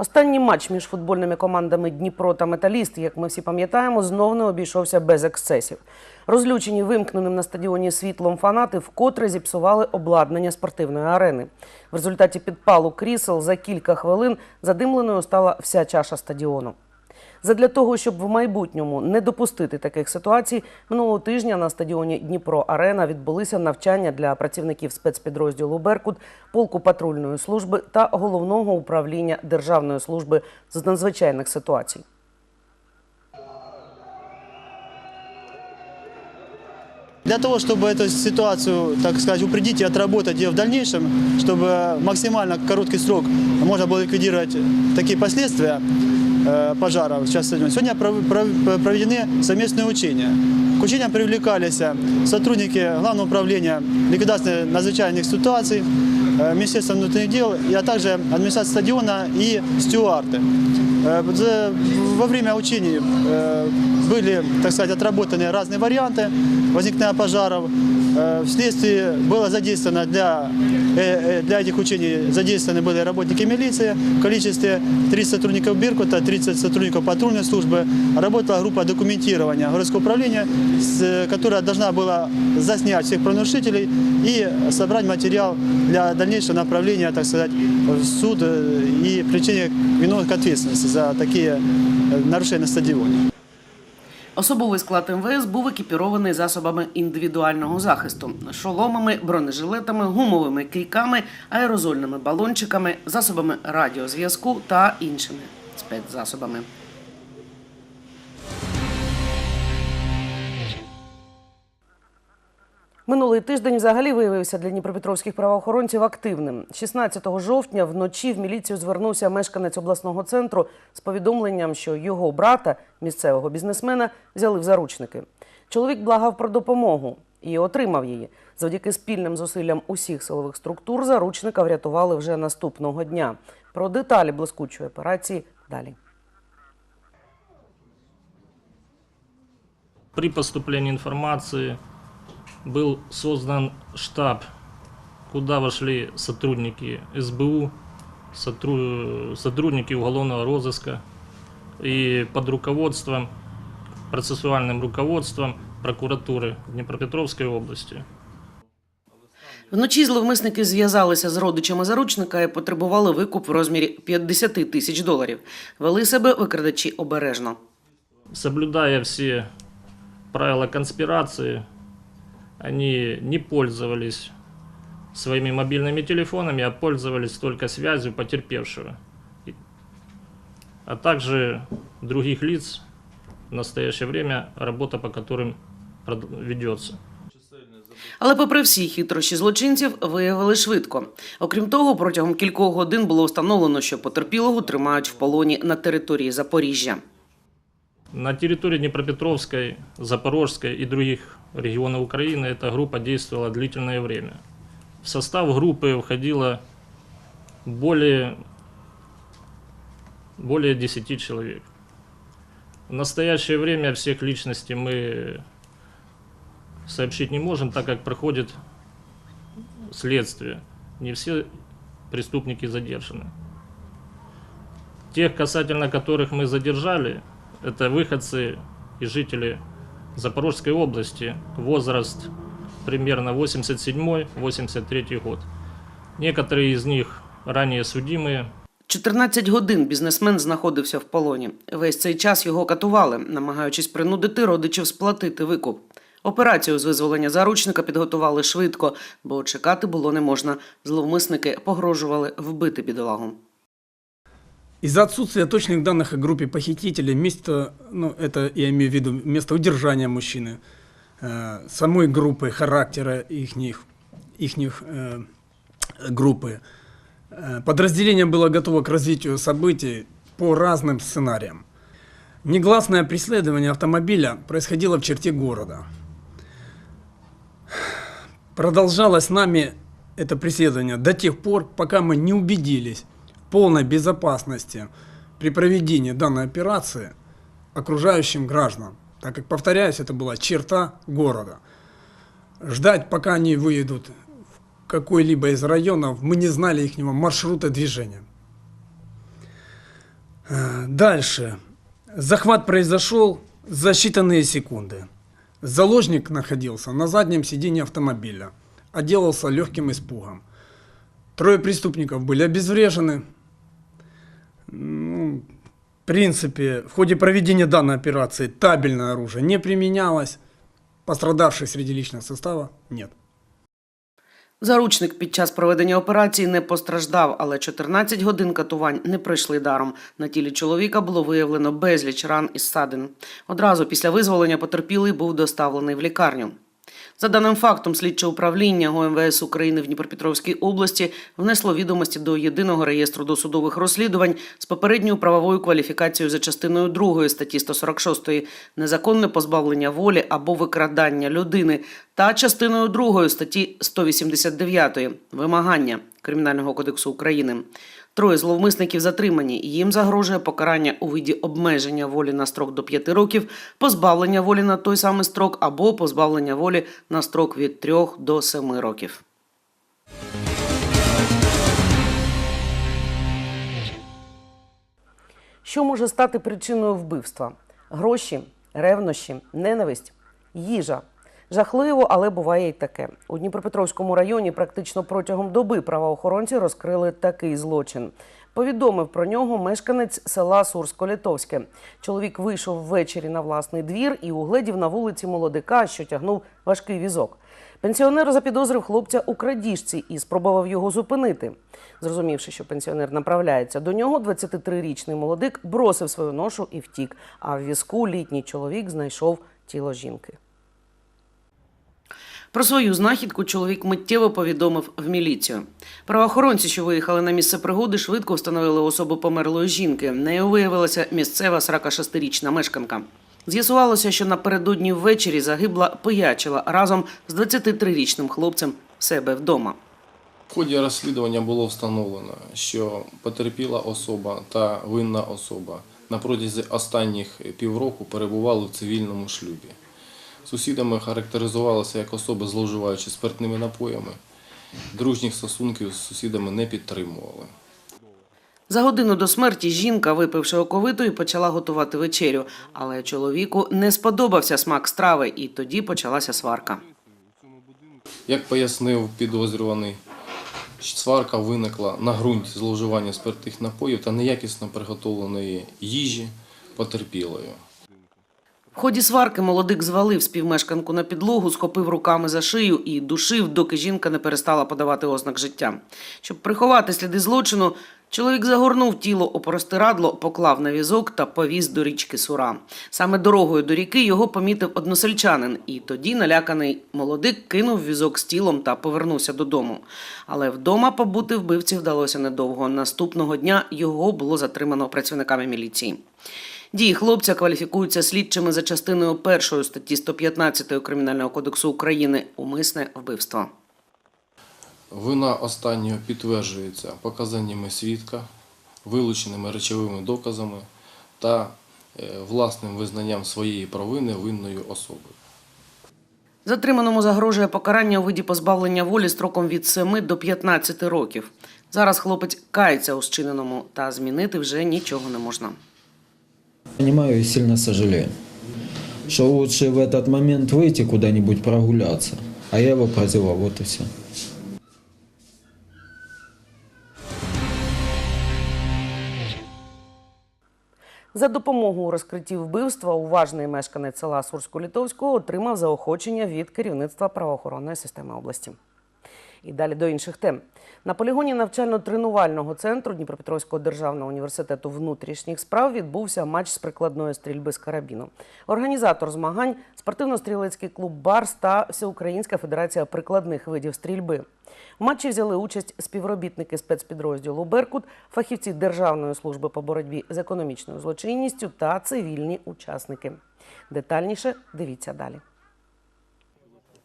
Останній матч між футбольними командами Дніпро та Металіст, як ми всі пам'ятаємо, знов не обійшовся без ексцесів. Розлючені вимкненим на стадіоні світлом фанати вкотре зіпсували обладнання спортивної арени. В результаті підпалу крісел за кілька хвилин задимленою стала вся чаша стадіону. Задля того, щоб в майбутньому не допустити таких ситуацій, минулого тижня на стадіоні Дніпро Арена відбулися навчання для працівників спецпідрозділу Беркут, полку патрульної служби та головного управління Державної служби з надзвичайних ситуацій. Для того, чтобы эту ситуацию, так сказать, упредить и отработать ее в дальнейшем, чтобы максимально короткий срок можно было ликвидировать такие последствия э, пожара в час стадиона, сегодня пров- пров- проведены совместные учения. К учениям привлекались сотрудники Главного управления ликвидации надзвычайных ситуаций, э, Министерства внутренних дел, а также администрация стадиона и стюарты. Э, за- Во время учений э, были, так сказать, отработаны разные варианты возникновения пожаров. Э, Вследствие было задействовано для, э, э, для этих учений задействованы были работники милиции в количестве 30 сотрудников Беркута, 30 сотрудников патрульной службы. Работала группа документирования городского управления, которая должна была заснять всех правонарушителей и собрать материал для дальнейшего направления, так сказать, в суд э, и привлечения виновных к ответственности за такие э, нарушения на стадионе. Особовий склад МВС був екіпірований засобами індивідуального захисту: шоломами, бронежилетами, гумовими кійками, аерозольними балончиками, засобами радіозв'язку та іншими спецзасобами. Минулий тиждень взагалі виявився для дніпропетровських правоохоронців активним. 16 жовтня вночі в міліцію звернувся мешканець обласного центру з повідомленням, що його брата, місцевого бізнесмена, взяли в заручники. Чоловік благав про допомогу і отримав її. Завдяки спільним зусиллям усіх силових структур заручника врятували вже наступного дня. Про деталі блискучої операції далі. При поступлении информации был создан штаб, куда вошли сотрудники СБУ, сотру- сотрудники уголовного розыска и под руководством, процессуальным руководством прокуратуры Днепропетровской области. Вночі зловмисники зв'язалися з родичами заручника і потребували викуп в розмірі 50 тисяч доларів. Вели себе викрадачі обережно. Соблюдая все правила конспирации, они не пользовались своими мобильными телефонами, а пользовались только связью потерпевшего, а также других лиц в настоящее время, работа по которым ведется. Але, попри всі хитрощі злочинців, виявили швидко. Окрім того, протягом кількох годин було встановлено, що потерпілого тримають в полоні на території Запоріжжя. На территории Днепропетровской, Запорожской и других регионов Украины эта группа действовала длительное время. В состав группы входило более, более 10 человек. В настоящее время всех личностей мы сообщить не можем, так как проходит следствие. Не все преступники задержаны. Тех, касательно которых мы задержали, это выходцы и жители Запорожской области, возраст примерно 87-83 год. Некоторые из них ранее судимые, 14 годин бізнесмен знаходився в полоні. Весь цей час його катували, намагаючись принудити родичів сплатити викуп. Операцію з визволення заручника підготували швидко, бо чекати було не можна. Зловмисники погрожували вбити бідолагу. Из-за отсутствия точных данных о группе похитителей, место, ну, это я имею в виду место удержания мужчины, э, самой группы, характера их, ихних э, группы, э, подразделение было готово к развитию событий по разным сценариям. Негласное преследование автомобиля происходило в черте города. Продолжалось нами это преследование до тех пор, пока мы не убедились полной безопасности при проведении данной операции окружающим гражданам, так как, повторяюсь, это была черта города. Ждать, пока они выедут в какой-либо из районов, мы не знали их маршрута движения. Дальше. Захват произошел за считанные секунды. Заложник находился на заднем сиденье автомобиля, отделался легким испугом. Трое преступников были обезврежены. Ну, в принципе, в ходе проведения данной операции табельное оружие не применялось. Пострадавших среди личного состава нет. Заручник під час проведення операції не постраждав, але 14 годин катувань не пройшли даром. На тілі чоловіка було виявлено безліч ран і ссадин. Одразу після визволення потерпілий був доставлений в лікарню. За даним фактом, слідче управління ГУМВС України в Дніпропетровській області внесло відомості до єдиного реєстру досудових розслідувань з попередньою правовою кваліфікацією за частиною 2 статті 146 незаконне позбавлення волі або викрадання людини та частиною 2 статті 189 вимагання Кримінального кодексу України. Троє зловмисників затримані. Їм загрожує покарання у виді обмеження волі на строк до 5 років, позбавлення волі на той самий строк або позбавлення волі на строк від 3 до 7 років. Що може стати причиною вбивства? Гроші, ревнощі, ненависть, їжа. Жахливо, але буває і таке. У Дніпропетровському районі практично протягом доби правоохоронці розкрили такий злочин. Повідомив про нього мешканець села Сурсько-Литовське. Чоловік вийшов ввечері на власний двір і угледів на вулиці молодика, що тягнув важкий візок. Пенсіонер запідозрив хлопця у крадіжці і спробував його зупинити. Зрозумівши, що пенсіонер направляється до нього, 23-річний молодик бросив свою ношу і втік. А в візку літній чоловік знайшов тіло жінки. Про свою знахідку чоловік миттєво повідомив в міліцію. Правоохоронці, що виїхали на місце пригоди, швидко встановили особу померлої жінки. Нею виявилася місцева 46-річна мешканка. З'ясувалося, що напередодні ввечері загибла пиячила разом з 23-річним хлопцем себе вдома. В ході розслідування було встановлено, що потерпіла особа та винна особа на протязі останніх півроку перебували в цивільному шлюбі. Сусідами характеризувалися як особи, зловживаючи спиртними напоями. Дружніх стосунків з сусідами не підтримували. За годину до смерті жінка, випивши оковиту, і почала готувати вечерю. Але чоловіку не сподобався смак страви, і тоді почалася сварка. Як пояснив підозрюваний, сварка виникла на ґрунті зловживання спиртних напоїв та неякісно приготовленої їжі потерпілою. В ході сварки молодик звалив співмешканку на підлогу, схопив руками за шию і душив, доки жінка не перестала подавати ознак життя. Щоб приховати сліди злочину, чоловік загорнув тіло у простирадло, поклав на візок та повіз до річки Сура. Саме дорогою до ріки його помітив односельчанин, і тоді наляканий молодик кинув візок з тілом та повернувся додому. Але вдома побути вбивці вдалося недовго. Наступного дня його було затримано працівниками міліції. Дії хлопця кваліфікуються слідчими за частиною першої статті 115 Кримінального кодексу України умисне вбивство. Вина останнього підтверджується показаннями свідка, вилученими речовими доказами та е, власним визнанням своєї провини винною особою. Затриманому загрожує покарання у виді позбавлення волі строком від 7 до 15 років. Зараз хлопець кається у зчиненому, та змінити вже нічого не можна. Понимаю и сильно сожалею, что лучше в этот момент выйти куда-нибудь прогуляться, а я его прозевал, вот и все. За допомогу у розкритті вбивства уважний мешканець села Сурсько-Літовського отримав заохочення від керівництва правоохоронної системи області. І далі до інших тем. На полігоні навчально-тренувального центру Дніпропетровського державного університету внутрішніх справ відбувся матч з прикладної стрільби з карабіну. Організатор змагань спортивно-стрілецький клуб Барс та Всеукраїнська федерація прикладних видів стрільби. У матчі взяли участь співробітники спецпідрозділу Беркут, фахівці Державної служби по боротьбі з економічною злочинністю та цивільні учасники. Детальніше дивіться далі.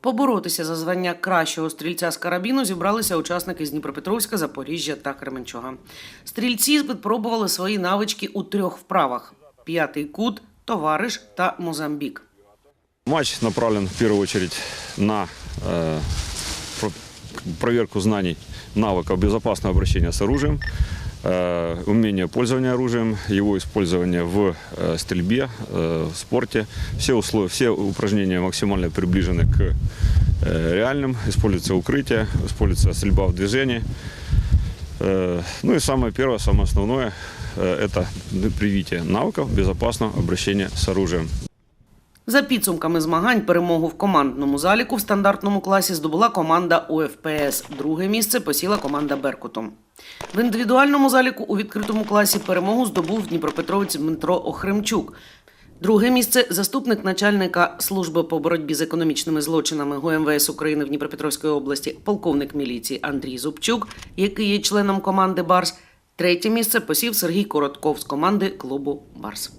Поборотися за звання кращого стрільця з карабіну зібралися учасники з Дніпропетровська, Запоріжжя та Кременчуга. Стрільці спробували свої навички у трьох вправах: п'ятий кут, товариш та Мозамбік. Матч направлен в первую очередь на э, про- проверку знаний, навыков безопасного обращения с оружием, э, умение пользования оружием, его использование в э, стрельбе, э, в спорте. Все, условия, все упражнения максимально приближены к э, реальным. Используется укрытие, используется стрельба в движении. Э, ну и самое первое, самое основное, э, это привитие навыков безопасного обращения с оружием. За підсумками змагань, перемогу в командному заліку в стандартному класі здобула команда УФПС. Друге місце посіла команда Беркутом. В індивідуальному заліку у відкритому класі перемогу здобув Дніпропетровець Дмитро Охремчук. Друге місце заступник начальника служби по боротьбі з економічними злочинами ГУМВС України в Дніпропетровській області, полковник міліції Андрій Зубчук, який є членом команди Барс. Третє місце посів Сергій Коротков з команди клубу Барс.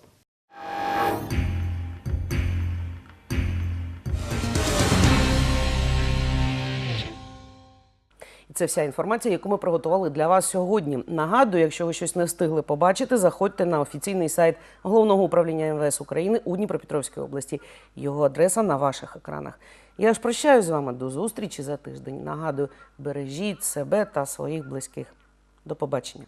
Це вся інформація, яку ми приготували для вас сьогодні. Нагадую, якщо ви щось не встигли побачити, заходьте на офіційний сайт головного управління МВС України у Дніпропетровській області. Його адреса на ваших екранах. Я ж прощаюсь з вами до зустрічі за тиждень. Нагадую, бережіть себе та своїх близьких. До побачення.